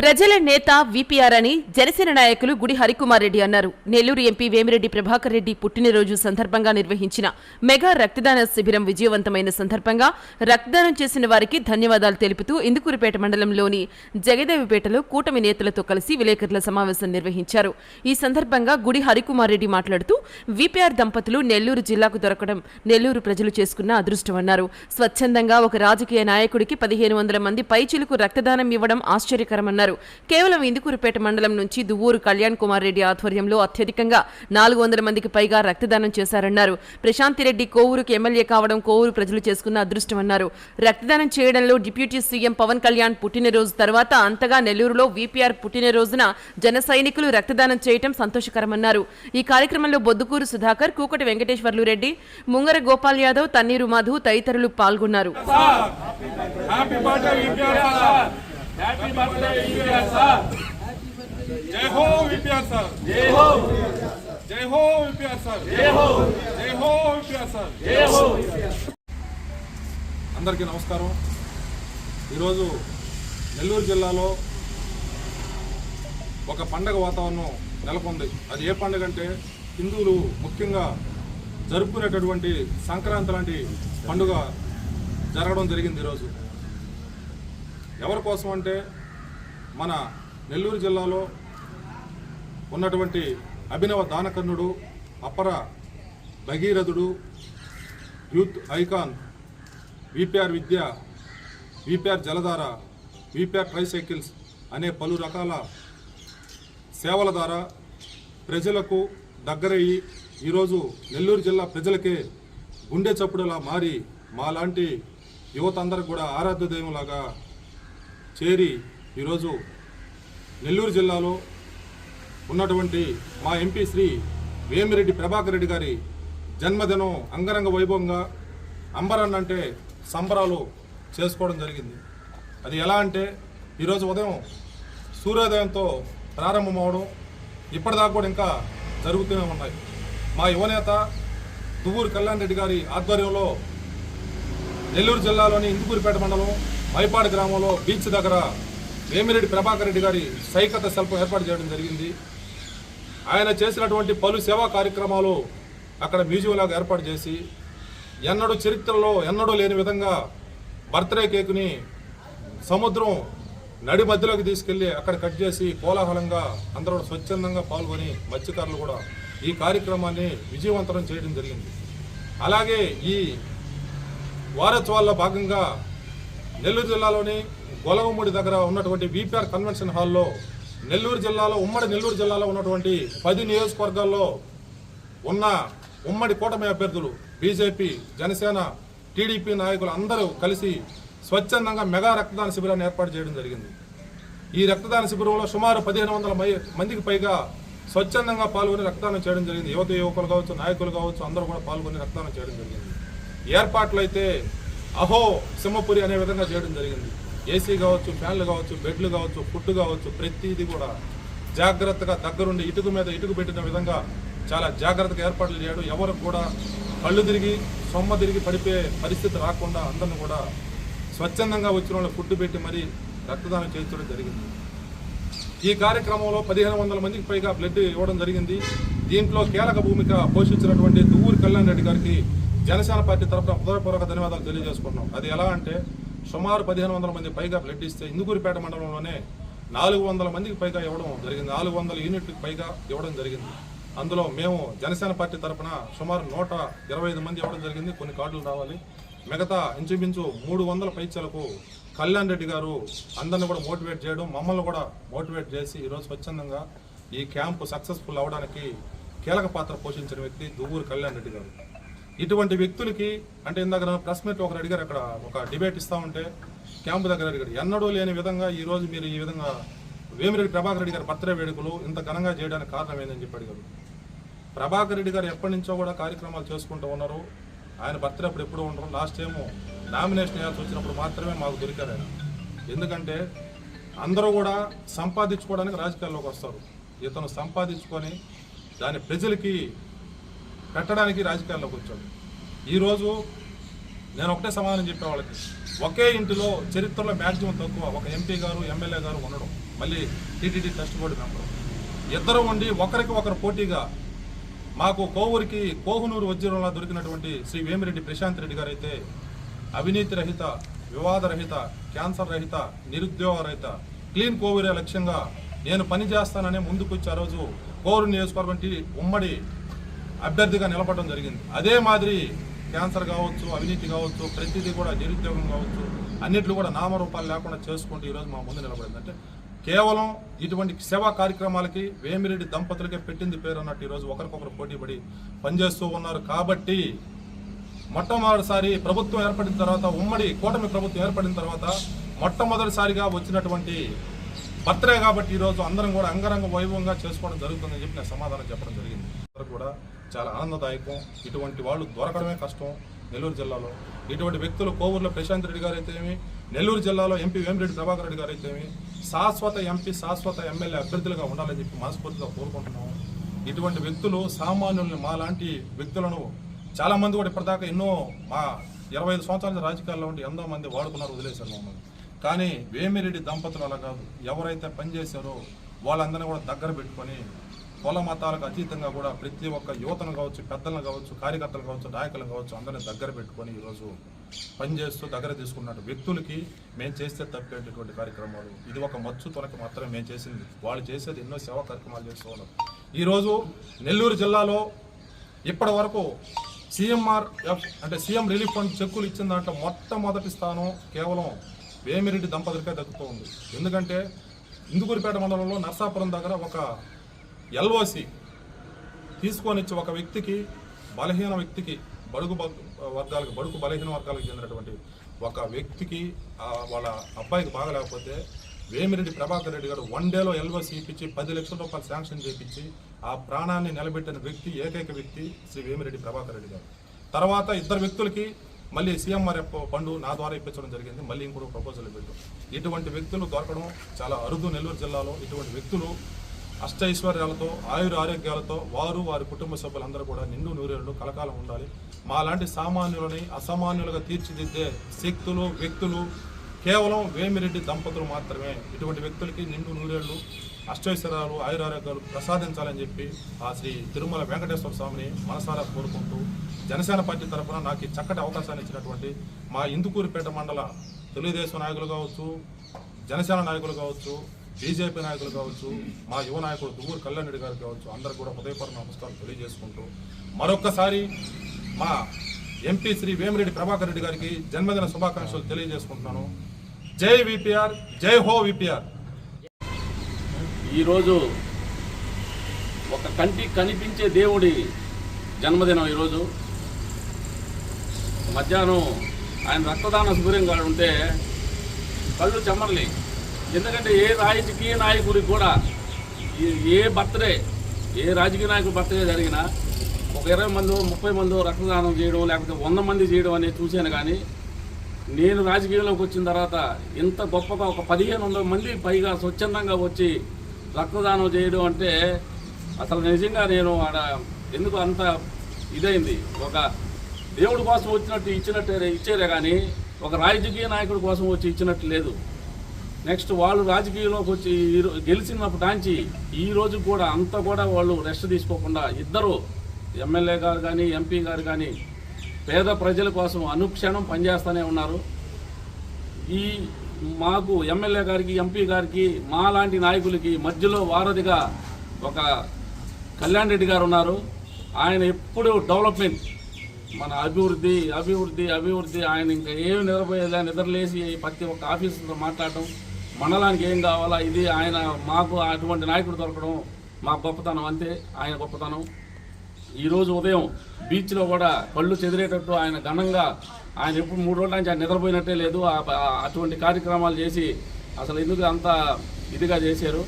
ప్రజల నేత విపిఆర్ అని జనసేన నాయకులు గుడి హరికుమార్ రెడ్డి అన్నారు. నెల్లూరు ఎంపీ వేమిరెడ్డి ప్రభాకర్ రెడ్డి పుట్టినరోజు సందర్భంగా నిర్వహించిన మెగా రక్తదాన శిబిరం విజయవంతమైన సందర్భంగా రక్తదానం చేసిన వారికి ధన్యవాదాలు తెలుపుతూ ఇందుకూరుపేట మండలంలోని జగదేవిపేటలో కూటమి నేతలతో కలిసి విలేకరుల సమావేశం నిర్వహించారు. ఈ సందర్భంగా గుడి హరికుమార్ రెడ్డి మాట్లాడుతూ విపిఆర్ దంపతులు నెల్లూరు జిల్లాకు దొరకడం నెల్లూరు ప్రజలు చేసుకున్న అదృష్టమన్నారు స్వచ్ఛందంగా ఒక రాజకీయ నాయకుడికి పదిహేను వందల మంది పైచిలుకు రక్తదానం ఇవ్వడం ఆశ్చర్యకరమన్నారు. కేవలం ఇందుకూరుపేట మండలం నుంచి దువ్వూరు కళ్యాణ్ కుమార్ రెడ్డి ఆధ్వర్యంలో అత్యధికంగా నాలుగు వందల మందికి పైగా రక్తదానం చేశారన్నారు. ప్రశాంతిరెడ్డి కోవూరుకు ఎమ్మెల్యే కావడం కోవూరు ప్రజలు చేసుకున్న అదృష్టమన్నారు రక్తదానం చేయడంలో డిప్యూటీ సీఎం పవన్ కళ్యాణ్ పుట్టినరోజు తర్వాత అంతగా నెల్లూరులో వీపీఆర్ పుట్టినరోజున జన సైనికులు రక్తదానం చేయటం సంతోషకరమన్నారు. ఈ కార్యక్రమంలో బొద్దుకూరు సుధాకర్ కూకటి వెంకటేశ్వర్లు రెడ్డి ముంగర గోపాల్ యాదవ్ తన్నీరు మధు తదితరులు పాల్గొన్నారు. హ్యాపీ బర్త్డే విపిఆర్ సార్ జై హో విపిఆర్ సార్ జై హో జై హో విపిఆర్ సార్ జై హో జై హో విపిఆర్ సార్ జై హో అందరికీ నమస్కారం. ఈరోజు నెల్లూరు జిల్లాలో ఒక పండగ వాతావరణం నెలకొంది. అది ఏ పండగ అంటే హిందువులు ముఖ్యంగా జరుపుకునేటటువంటి సంక్రాంతి లాంటి పండుగ జరగడం జరిగింది ఈరోజు. ఎవరి కోసం అంటే మన నెల్లూరు జిల్లాలో ఉన్నటువంటి అభినవ దానకర్ణుడు అపర భగీరథుడు youth icon VPR Vidya VPR Jaladhara VPR tricycles అనే పలు రకాల సేవల ద్వారా ప్రజలకు దగ్గరయ్యి ఈరోజు నెల్లూరు జిల్లా ప్రజలకే గుండె చప్పుడులా మారి మాలాంటి యువత అందరికి కూడా ఆరాధ్య దైవంలాగా చేరి ఈరోజు నెల్లూరు జిల్లాలో ఉన్నటువంటి మా ఎంపీ శ్రీ వేమిరెడ్డి ప్రభాకర్ రెడ్డి గారి జన్మదినం అంగరంగ వైభవంగా అంబరన్ అంటే సంబరాలు చేసుకోవడం జరిగింది. అది ఎలా అంటే ఈరోజు ఉదయం సూర్యోదయంతో ప్రారంభమవడం ఇప్పటిదాకా కూడా ఇంకా జరుగుతూనే ఉన్నాయి. మా యువనేత దువ్వూరు కళ్యాణ్ రెడ్డి గారి ఆధ్వర్యంలో నెల్లూరు జిల్లాలోని ఇందుకూరిపేట మండలం మైపాడు గ్రామంలో బీచ్ దగ్గర వేమిరెడ్డి ప్రభాకర్ రెడ్డి గారి సైకత శిల్పం ఏర్పాటు చేయడం జరిగింది. ఆయన చేసినటువంటి పలు సేవా కార్యక్రమాలు అక్కడ మ్యూజియం లాగా ఏర్పాటు చేసి ఎన్నడూ చరిత్రలో ఎన్నడూ లేని విధంగా బర్త్డే కేకుని సముద్రం నడి మధ్యలోకి తీసుకెళ్ళి అక్కడ కట్ చేసి కోలాహలంగా అందరూ స్వచ్ఛందంగా పాల్గొని మత్స్యకారులు కూడా ఈ కార్యక్రమాన్ని విజయవంతం చేయడం జరిగింది. అలాగే ఈ వారోత్సవాల్లో భాగంగా నెల్లూరు జిల్లాలోని గొలవముడి దగ్గర ఉన్నటువంటి విపిఆర్ కన్వెన్షన్ హాల్లో నెల్లూరు జిల్లాలో ఉమ్మడి నెల్లూరు జిల్లాలో ఉన్నటువంటి పది నియోజకవర్గాల్లో ఉన్న ఉమ్మడి కూటమి అభ్యర్థులు బీజేపీ జనసేన టీడీపీ నాయకులు అందరూ కలిసి స్వచ్ఛందంగా మెగా రక్తదాన శిబిరాన్ని ఏర్పాటు చేయడం జరిగింది. ఈ రక్తదాన శిబిరంలో సుమారు పదిహేను వందల మై- మందికి పైగా స్వచ్ఛందంగా పాల్గొని రక్తదానం చేయడం జరిగింది. యువత యువకులు కావచ్చు నాయకులు కావచ్చు అందరూ కూడా పాల్గొని రక్తదానం చేయడం జరిగింది. ఏర్పాట్లు అయితే అహో సింహపురి అనే విధంగా చేయడం జరిగింది. ఏసీ కావచ్చు ఫ్యాన్లు కావచ్చు బెడ్లు కావచ్చు ఫుడ్ కావచ్చు ప్రతిదీ కూడా జాగ్రత్తగా దగ్గరుండి ఇటుక మీద ఇటుక పెట్టిన విధంగా చాలా జాగ్రత్తగా ఏర్పాట్లు చేయడం ఎవరికి కూడా కళ్ళు తిరిగి సొమ్మ తిరిగి పడిపోయే పరిస్థితి రాకుండా అందరిని కూడా స్వచ్ఛందంగా వచ్చిన వాళ్ళు ఫుడ్ పెట్టి మరీ రక్తదానం చేయించడం జరిగింది. ఈ కార్యక్రమంలో పదిహేను వందల మందికి పైగా బ్లడ్ ఇవ్వడం జరిగింది. దీంట్లో కీలక భూమిక పోషించినటువంటి దువ్వూరు కళ్యాణ్ రెడ్డి గారికి జనసేన పార్టీ తరఫున హృదయపూర్వక ధన్యవాదాలు తెలియజేసుకుంటున్నాం. అది ఎలా అంటే సుమారు పదిహేను వందల మంది పైగా బ్లడ్ ఇస్తే ఇందుకూరిపేట మండలంలోనే నాలుగు వందల మందికి పైగా ఇవ్వడం జరిగింది. నాలుగు వందల యూనిట్లకు పైగా ఇవ్వడం జరిగింది. అందులో మేము జనసేన పార్టీ తరఫున సుమారు నూట ఇరవై ఐదు మంది ఇవ్వడం జరిగింది. కొన్ని కార్డులు రావాలి. మిగతా ఇంచుమించు మూడు వందల పైచలకు కళ్యాణ్ రెడ్డి గారు అందరిని కూడా మోటివేట్ చేయడం మమ్మల్ని కూడా మోటివేట్ చేసి ఈరోజు స్వచ్ఛందంగా ఈ క్యాంపు సక్సెస్ఫుల్ అవడానికి కీలక పాత్ర పోషించిన వ్యక్తి దువ్వూరు కళ్యాణ్ రెడ్డి గారు. ఇటువంటి వ్యక్తులకి అంటే ఇందాక ప్రెస్ మీట్ ఒకరు అడిగారు అక్కడ ఒక డిబేట్ ఇస్తా ఉంటే క్యాంపు దగ్గర అడిగారు ఎన్నడూ లేని విధంగా ఈరోజు మీరు ఈ విధంగా వేమిరెడ్డి ప్రభాకర్ రెడ్డి గారి బర్త్డే వేడుకలు ఇంత ఘనంగా చేయడానికి కారణం ఏందని చెప్పి అడిగారు. ప్రభాకర్ రెడ్డి గారు ఎప్పటి నుంచో కూడా కార్యక్రమాలు చేసుకుంటూ ఉన్నారు. ఆయన బర్త్డే అప్పుడు ఎప్పుడు ఉండరు. లాస్ట్ టైం నామినేషన్ వేయాల్సి వచ్చినప్పుడు మాత్రమే మాకు దొరికారు ఆయన. ఎందుకంటే అందరూ కూడా సంపాదించుకోవడానికి రాజకీయాల్లోకి వస్తారు. ఇతను సంపాదించుకొని దాని ప్రజలకి పెట్టడానికి రాజకీయాల్లోకి వచ్చాడు ఈరోజు నేను ఒకటే సమాధానం చెప్పే వాళ్ళకి ఒకే ఇంటిలో చరిత్రలో మ్యాక్సిమం తక్కువ ఒక ఎంపీ గారు ఎమ్మెల్యే గారు ఉండడం. మళ్ళీ టీటీడీ ట్రస్ట్ బోర్డు మెంబర్ ఇద్దరు ఉండి ఒకరికి ఒకరు పోటీగా మాకు కోవూరికి కోహునూరు వజ్రంలా దొరికినటువంటి శ్రీ వేమిరెడ్డి ప్రశాంత్ రెడ్డి గారు అయితే అవినీతి రహిత వివాద రహిత క్యాన్సర్ రహిత నిరుద్యోగ రహిత క్లీన్ కోవూరే లక్ష్యంగా నేను పని చేస్తాననే ముందుకొచ్చి ఆ రోజు కోరు నియోజకవర్గం ఉమ్మడి అభ్యర్థిగా నిలబడడం జరిగింది. అదే మాదిరి క్యాన్సర్ కావచ్చు అవినీతి కావచ్చు ప్రతిదీ కూడా నిరుద్యోగం కావచ్చు అన్నిట్లు కూడా నామరూపాలు లేకుండా చేసుకుంటూ ఈరోజు మా ముందు నిలబడింది. అంటే కేవలం ఇటువంటి సేవా కార్యక్రమాలకి వేమిరెడ్డి దంపతులకే పెట్టింది పేరు అన్నట్టు ఈరోజు ఒకరికొకరు పోటీపడి పనిచేస్తూ ఉన్నారు. కాబట్టి మొట్టమొదటిసారి ప్రభుత్వం ఏర్పడిన తర్వాత ఉమ్మడి కూటమి ప్రభుత్వం ఏర్పడిన తర్వాత మొట్టమొదటిసారిగా వచ్చినటువంటి బర్త్డే కాబట్టి ఈరోజు అందరం కూడా అంగరంగ వైభవంగా చేసుకోవడం జరుగుతుందని చెప్పి నేను సమాధానం చెప్పడం జరిగింది. అందరూ కూడా చాలా ఆనందదాయకం. ఇటువంటి వాళ్ళు దొరకడమే కష్టం నెల్లూరు జిల్లాలో. ఇటువంటి వ్యక్తులు కోవూరులో ప్రశాంత్ రెడ్డి గారు అయితేమి నెల్లూరు జిల్లాలో ఎంపీ వేమిరెడ్డి ప్రభాకర్ రెడ్డి గారు అయితేమి శాశ్వత ఎంపీ శాశ్వత ఎమ్మెల్యే అభ్యర్థులుగా ఉండాలని చెప్పి మనస్ఫూర్తిగా కోరుకుంటున్నాము. ఇటువంటి వ్యక్తులు సామాన్యుల్ని మా లాంటి వ్యక్తులను చాలామంది కూడా ఇప్పటిదాకా ఎన్నో మా ఇరవై ఐదు సంవత్సరాల రాజకీయాల్లో ఉండి ఎంతో మంది వాడుకున్నారు వదిలేశారు మమ్మల్ని. కానీ వేమిరెడ్డి దంపతులు అలా కాదు. ఎవరైతే పనిచేశారో వాళ్ళందరినీ కూడా దగ్గర పెట్టుకొని కుల మతాలకు అతీతంగా కూడా ప్రతి ఒక్క యువతను కావచ్చు పెద్దలను కావచ్చు కార్యకర్తలు కావచ్చు నాయకులను కావచ్చు అందరిని దగ్గర పెట్టుకొని ఈరోజు పనిచేస్తూ దగ్గర తీసుకున్న వ్యక్తులకి మేము చేస్తే తప్పేటటువంటి కార్యక్రమాలు. ఇది ఒక మచ్చు తొనక మాత్రమే మేము చేసింది. వాళ్ళు చేసేది ఎన్నో సేవా కార్యక్రమాలు చేసేవాళ్ళం. ఈరోజు నెల్లూరు జిల్లాలో ఇప్పటి వరకు సీఎంఆర్ ఎఫ్ అంటే సీఎం రిలీఫ్ ఫండ్ చెక్కులు ఇచ్చిన దాంట్లో మొట్టమొదటి స్థానం కేవలం వేమిరెడ్డి దంపతులకే దక్కుతూ ఉంది. ఎందుకంటే ఇందుకూరిపేట మండలంలో నర్సాపురం దగ్గర ఒక ఎల్ఓసి తీసుకొని ఇచ్చి ఒక వ్యక్తికి బలహీన వ్యక్తికి బడుగు బ- వర్గాలకు బడుగు బలహీన వర్గాలకు చెందినటువంటి ఒక వ్యక్తికి వాళ్ళ అబ్బాయికి బాగలేకపోతే వేమిరెడ్డి ప్రభాకర్ రెడ్డి గారు వన్ డేలో ఎల్ఓసి ఇప్పించి పది లక్షల రూపాయలు శాంక్షన్ చేయించి ఆ ప్రాణాన్ని నిలబెట్టిన వ్యక్తి ఏకైక వ్యక్తి శ్రీ వేమిరెడ్డి ప్రభాకర్ రెడ్డి గారు. తర్వాత ఇద్దరు వ్యక్తులకి మళ్ళీ సీఎంఆర్ఎఫ్ ఫండ్ నా ద్వారా ఇప్పించడం జరిగింది. మళ్ళీ ఇంకొక ప్రపోజల్ పెట్టాం ఇటువంటి వ్యక్తులు దొరకడం చాలా అరుదు నెల్లూరు జిల్లాలో. ఇటువంటి వ్యక్తులు అష్టైశ్వర్యాలతో ఆయుర ఆరోగ్యాలతో వారు వారి కుటుంబ సభ్యులందరూ కూడా నిండు నూరేళ్ళు కలకాలం ఉండాలి. మాలాంటి సామాన్యులని అసామాన్యులుగా తీర్చిదిద్దే శక్తులు వ్యక్తులు కేవలం వేమిరెడ్డి దంపతులు మాత్రమే. ఇటువంటి వ్యక్తులకి నిండు నూరేళ్ళు అష్టైశ్వర్యాలు ఆయురారోగ్యాలు ప్రసాదించాలని చెప్పి ఆ శ్రీ తిరుమల వెంకటేశ్వర స్వామిని మనసారా కోరుకుంటూ జనసేన పార్టీ తరఫున నాకు ఈ చక్కటి అవకాశాన్ని ఇచ్చినటువంటి మా ఇందుకూరిపేట మండల తెలుగుదేశం నాయకులు కావచ్చు జనసేన నాయకులు కావచ్చు బీజేపీ నాయకులు కావచ్చు మా యువ నాయకుడు దువ్వూరు కళ్యాణ్ రెడ్డి గారు కావచ్చు అందరు కూడా హృదయపూర్వక నమస్కారం తెలియజేసుకుంటూ మరొక్కసారి మా ఎంపీ శ్రీ వేమిరెడ్డి ప్రభాకర్ రెడ్డి గారికి జన్మదిన శుభాకాంక్షలు తెలియజేసుకుంటున్నాను. జై విపిఆర్ జై హో విపిఆర్. ఈరోజు ఒక కంటి కనిపించే దేవుడి జన్మదినం ఈరోజు. మధ్యాహ్నం ఆయన రక్తదాన శిబిరం కాడ ఉంటే కళ్ళు చెమ్మర్లి ఎందుకంటే ఏ రాజకీయ నాయకుడికి కూడా ఏ- ఏ బర్త్డే ఏ రాజకీయ నాయకుడి బర్త్డే జరిగినా ఒక ఇరవై మంది ముప్పై మంది రక్తదానం చేయడం లేకపోతే వంద మంది చేయడం అనేది చూశాను కానీ నేను రాజకీయంలోకి వచ్చిన తర్వాత ఇంత గొప్పగా ఒక పదిహేను వందల మంది పైగా స్వచ్ఛందంగా వచ్చి రక్తదానం చేయడం అంటే అసలు నిజంగా నేను ఆడ ఎందుకు అంత ఇదైంది? ఒక దేవుడి కోసం వచ్చినట్టు ఇచ్చినట్టే ఇచ్చారే కానీ ఒక రాజకీయ నాయకుడి కోసం వచ్చి ఇచ్చినట్టు లేదు. నెక్స్ట్ వాళ్ళు రాజకీయంలోకి వచ్చి ఈ గెలిచినప్పటి నుంచి ఈ రోజు కూడా అంతా కూడా వాళ్ళు రెస్ట్ తీసుకోకుండా ఇద్దరు ఎమ్మెల్యే గారు కానీ ఎంపీ గారు కానీ పేద ప్రజల కోసం అనుక్షణం పనిచేస్తూనే ఉన్నారు. ఈ మాకు ఎమ్మెల్యే గారికి ఎంపీ గారికి మా లాంటి నాయకులకి మధ్యలో వారధిగా ఒక కళ్యాణ్ రెడ్డి గారు ఉన్నారు. ఆయన ఎప్పుడు డెవలప్మెంట్ మన అభివృద్ధి అభివృద్ధి అభివృద్ధి ఆయన ఇంకా ఏమి నిద్రపోయేదా నిద్రలేసి ప్రతి ఒక్క ఆఫీసుతో మాట్లాడటం. మండలానికి ఏం కావాలా? ఇది ఆయన మాకు అటువంటి నాయకుడు దొరకడం మా గొప్పతనం అంతే ఆయన గొప్పతనం. ఈరోజు ఉదయం బీచ్లో కూడా పళ్ళు చెదిరేటట్టు ఆయన ఘనంగా ఆయన ఎప్పుడు మూడు రోజుల నుంచి ఆయన నిద్రపోయినట్టే లేదు. అటువంటి కార్యక్రమాలు చేసి అసలు ఎందుకు అంత ఇదిగా చేశారు?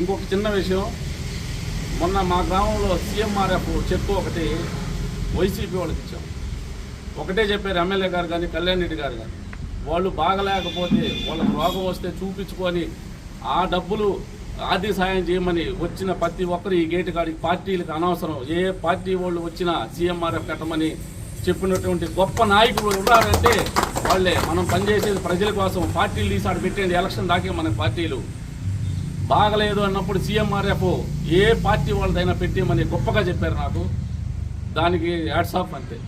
ఇంకొక చిన్న విషయం మొన్న మా గ్రామంలో సీఎంఆర్ఎఫ్ చెక్ ఒకటి వైసీపీ వాళ్ళకి ఇచ్చాం. ఒకటే చెప్పారు ఎమ్మెల్యే గారు కానీ కళ్యాణ్ రెడ్డి గారు కానీ వాళ్ళు బాగలేకపోతే వాళ్ళకి రోగం వస్తే చూపించుకొని ఆ డబ్బులు ఆర్థిక సాయం చేయమని వచ్చిన ప్రతి ఒక్కరు ఈ గేటు కాడికి పార్టీలకు అనవసరం. ఏ పార్టీ వాళ్ళు వచ్చినా సీఎంఆర్ఎఫ్ కట్టమని చెప్పినటువంటి గొప్ప నాయకులు ఉన్నారంటే వాళ్ళే. మనం పనిచేసేది ప్రజల కోసం పార్టీలు తీసాడు పెట్టేది ఎలక్షన్ దాకే మన పార్టీలు. బాగలేదు అన్నప్పుడు సీఎంఆర్ఎఫ్ ఏ పార్టీ వాళ్ళదైనా పెట్టేమని గొప్పగా చెప్పారు నాకు. దానికి యాడ్సాఫ్ అంతే.